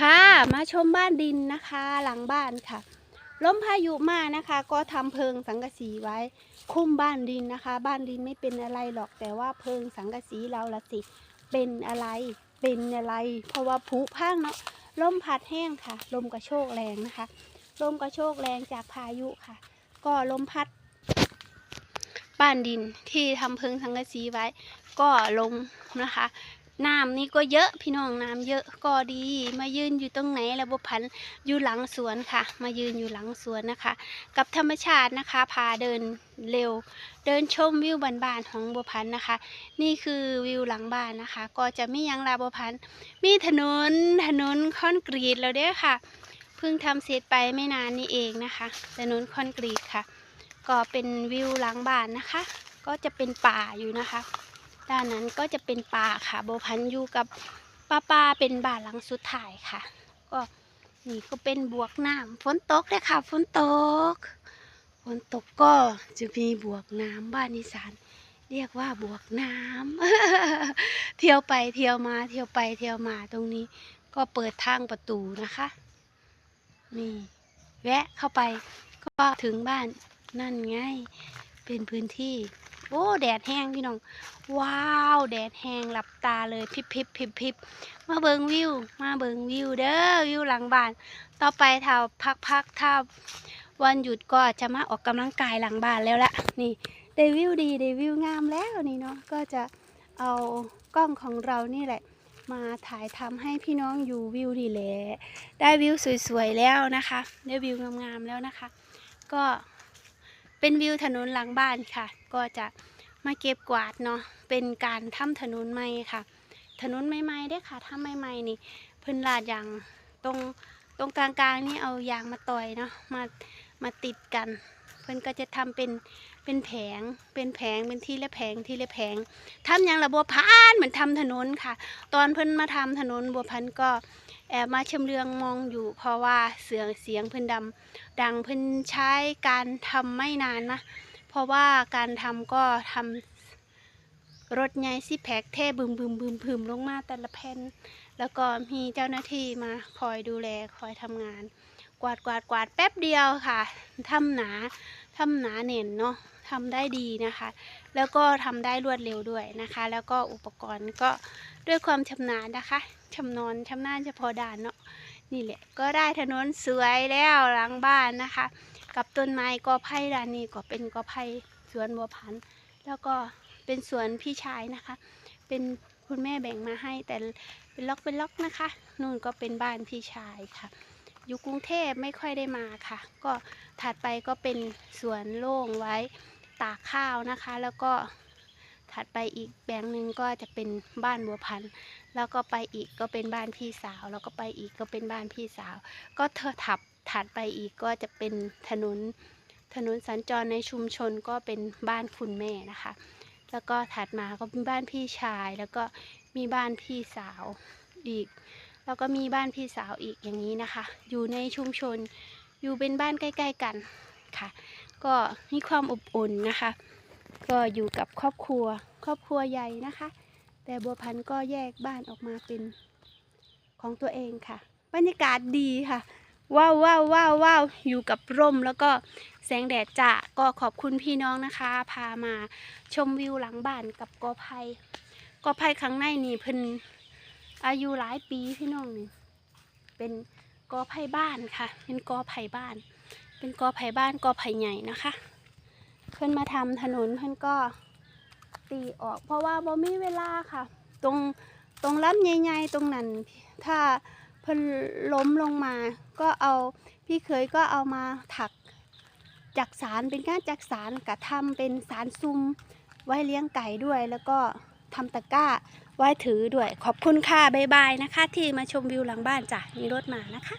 ค่ะมาชมบ้านดินนะคะหลังบ้านค่ะลมพายุมานะคะ ก็ทำเพิงสังกะสีไว้ คุ้มบ้านดินนะคะ บ้านดินไม่เป็นอะไรหรอกแต่ว่าเพิงสังกะสีเราละสิเป็นอะไรเป็นอะไร เพราะว่าผุพังเนาะลมพัดแห้งค่ะ ลมกระโชกแรงนะคะลมกระโชกแรงจากพายุค่ะ ก็ลมพัด บ้านดินที่ทำเพิงสังกะสีไว้ ก็ลงนะคะ น้ำนี่ก็เยอะพี่น้องน้ำเยอะก็ดี มายืนอยู่ตรงไหนระบบพันธ์อยู่หลังสวนค่ะ มายืนอยู่หลังสวนนะคะ กับธรรมชาตินะคะ พาเดินเร็ว เดินชมวิวบ้านๆของบัวพันธ์นะคะ นี่คือวิวหลังบ้านนะคะ ก็จะมียังลาบัวพันธ์มีถนนถนนคอนกรีตแล้วเด้อค่ะเพิ่งทำเสร็จไปไม่นานนี้เองนะคะถนนคอนกรีตค่ะ ก็เป็นวิวหลังบ้านนะคะ ก็จะเป็นป่าอยู่นะคะ ด้านนั้นก็จะเป็นป่าค่ะโบพันอยู่กับป้าป้าเป็นบ้านหลังสุดท้ายค่ะ ก็นี่ก็เป็นบวกน้ำฝนตกเลยค่ะฝนตกฝนตกก็จะมีบวกน้ำบ้านอีสานเรียกว่าบวกน้ำเที่ยวไปเที่ยวมาเที่ยวไปเที่ยวมาตรงนี้ ก็เปิดทางประตูนะคะนี่แวะเข้าไปก็ถึงบ้านนั่นไง เป็นพื้นที่ โอ้แดดแห้งพี่น้อง ว้าวแดดแห้งหลับตาเลยพิบพิบพิบพิบมาเบิงวิว มาเบิงวิวเด้อวิวหลังบ้าน ต่อไปถ้าพักพักถ้าวันหยุดก็จะมาออกกำลังกายหลังบ้านแล้วละนี่ได้วิวดีได้วิวงามแล้วนี่เนาะก็จะเอากล้องของเรานี่แหละ มาถ่ายทำให้พี่น้องอยู่วิวดีแหละได้วิวสวยๆแล้วนะคะ ได้วิวงามๆแล้วนะคะ ก็ เป็นวิวถนนหลังบ้านค่ะ ก็จะมาเก็บกวาดเนาะเป็นการทำถนนใหม่ค่ะ ถนนใหม่ๆได้ค่ะทำใหม่ๆนี่เพิ่นลาดยางตรงตรงกลางๆนี่เอายางมาต่อยเนาะมามาติดกัน พิ่นก็จะทำเป็นเป็นแผงเป็นแผงเป็นทีละแผงทีละแผงทำอย่างระบบพานเหมือนทำถนนค่ะ ตอนเพิ่นมาทำถนนบัวพันก็แอบมาชำเลืองมองอยู่ เพราะว่าเสียงเสียงเพิ่นดำดังเพิ่นใช้การทำไม่นานนะ เพราะว่าการทำก็ทำรถใหญ่ซิแพคเทบึมบึมบึมบึมลงมาแต่ละแผ่นแล้วก็มีเจ้าหน้าที่มาคอยดูแลคอยทำงาน กวาดกวาดกวาดแป๊บเดียวค่ะทำหนาทำหนาเน่นเนาะทำได้ดีนะคะ แล้วก็ทำได้รวดเร็วด้วยนะคะ แล้วก็อุปกรณ์ก็ด้วยความชำนาญนะคะชำนอนชำนาญเฉพาะด่านเนาะนี่แหละก็ได้ถนนสวยแล้วหลังบ้านนะคะ กับต้นไม้กอไผ่ด้านนี้ก็เป็นกอไผ่สวนบัวพันธุ์แล้วก็เป็นสวนพี่ชายนะคะ เป็นคุณแม่แบ่งมาให้แต่เป็นล็อกเป็นล็อกนะคะนู่นก็เป็นบ้านพี่ชายค่ะ อยู่กรุงเทพไม่ค่อยได้มาค่ะ ก็ถัดไปก็เป็นสวนโล่งไว้ตากข้าวนะคะ แล้วก็ถัดไปอีกแบงค์หนึ่งก็จะเป็นบ้านบัวพันธุ์แล้วก็ไปอีกก็เป็นบ้านพี่สาว แล้วก็ไปอีกก็เป็นบ้านพี่สาว ก็เธอถับถัดไปอีกก็จะเป็นถนนถนนสัญจรในชุมชนก็เป็นบ้านคุณแม่นะคะ แล้วก็ถัดมาก็เป็นบ้านพี่ชาย แล้วก็มีบ้านพี่สาวอีก แล้วก็มีบ้านพี่สาวอีกอย่างนี้นะคะ อยู่ในชุมชน อยู่เป็นบ้านใกล้ ๆ กันค่ะ ก็มีความอบอุ่นนะคะ ก็อยู่กับครอบครัว ครอบครัวใหญ่นะคะ แต่บัวพันธุ์ก็แยกบ้านออกมาเป็นของตัวเองค่ะ บรรยากาศดีค่ะว้าวว้าวว้าวว้าวอยู่กับร่มแล้วก็แสงแดดจ้าก็ขอบคุณพี่น้องนะคะ พามาชมวิวหลังบ้านกับกอไผ่กอไผ่ข้างในนี่เพิ่น อายุหลายปีพี่น้องนี่เป็นกอไผ่บ้านค่ะ เป็นกอไผ่บ้าน เป็นกอไผ่บ้านกอไผ่ใหญ่นะคะ เพิ่อนมาทำถนนเพิ่อนก็ตีออก เพราะว่าบ่มีเวลาค่ะ ตรงตรงลำใหญ่ๆตรงนั้น ถ้าเพิ่นล้มลงมา ก็เอาพี่เคยก็เอามาถักจักสารเป็นการจักสารกะทำเป็นสารซุ่มไว้เลี้ยงไก่ด้วยแล้วก็ ทำตะกร้าไว้ถือด้วย ขอบคุณค่ะ บ๊ายบายนะคะ ที่มาชมวิวหลังบ้านจ้ะมีรถมานะคะ